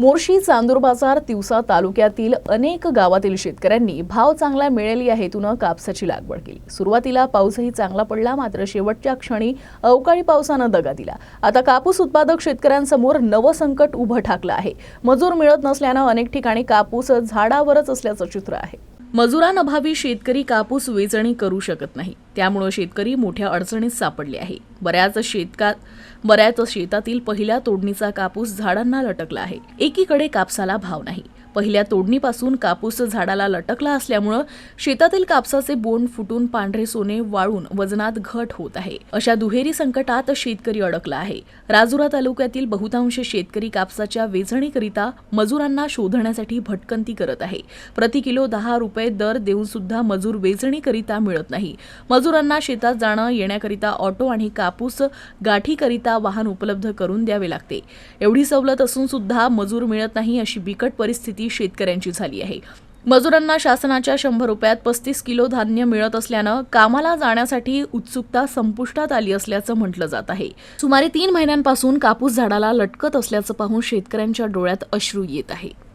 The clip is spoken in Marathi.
मोर्शी चांदूर बाजार तिवसा तालुक्यातील अनेक गावातील शेतकऱ्यांनी भाव चांगला मिळेल या हेतूनं कापसाची लागवड केली. सुरुवातीला पाऊसही चांगला पडला मात्र शेवटच्या क्षणी अवकाळी पावसानं दगा दिला. आता कापूस उत्पादक शेतकऱ्यांसमोर नवं संकट उभं ठाकलं आहे. मजूर मिळत नसल्यानं अनेक ठिकाणी कापूस झाडावरच असल्याचं चित्र आहे. मजुरांअभावी शेतकरी कापूस वेचणी करू शकत नाही. त्यामुळं शेतकरी मोठ्या अडचणीत सापडले आहे. बऱ्याच शेतका बऱ्याच शेतातील पहिल्या तोडणीचा कापूस झाडांना लटकला आहे. एकीकडे कापसाला भाव नाही. पहिल्या तोडणीपासून कापूस झाडाला लटकला असल्यामुळं शेतातील कापसाचे बोंड फुटून पांढरे सोने वाळून वजनात घट होत आहे. अशा दुहेरी संकटात शेतकरी अडकला आहे. राजुरा तालुक्यातील बहुतांश शेतकरी कापसाच्या वेचणीकरिता मजुरांना शोधण्यासाठी भटकंती करत आहे. प्रति किलो दहा रुपये दर देऊन सुद्धा मजूर वेचणीकरिता मिळत नाही. मजुरांना शेतात जाणं येण्याकरिता ऑटो आणि कापूस गाठीकरिता वाहन उपलब्ध करून द्यावे लागते. एवढी सवलत असून सुद्धा मजूर मिळत नाही अशी बिकट परिस्थिती शेतकऱ्यांची झाली आहे. मजुरांना शासनाच्या शंभर रुपयात पस्तीस किलो धान्य मिळत असल्यानं कामाला जाण्यासाठी उत्सुकता संपुष्टात आली असल्याचं म्हटलं जात आहे. सुमारे तीन महिन्यांपासून कापूस झाडाला लटकत असल्याचं पाहून शेतकऱ्यांच्या डोळ्यात अश्रू येत आहे.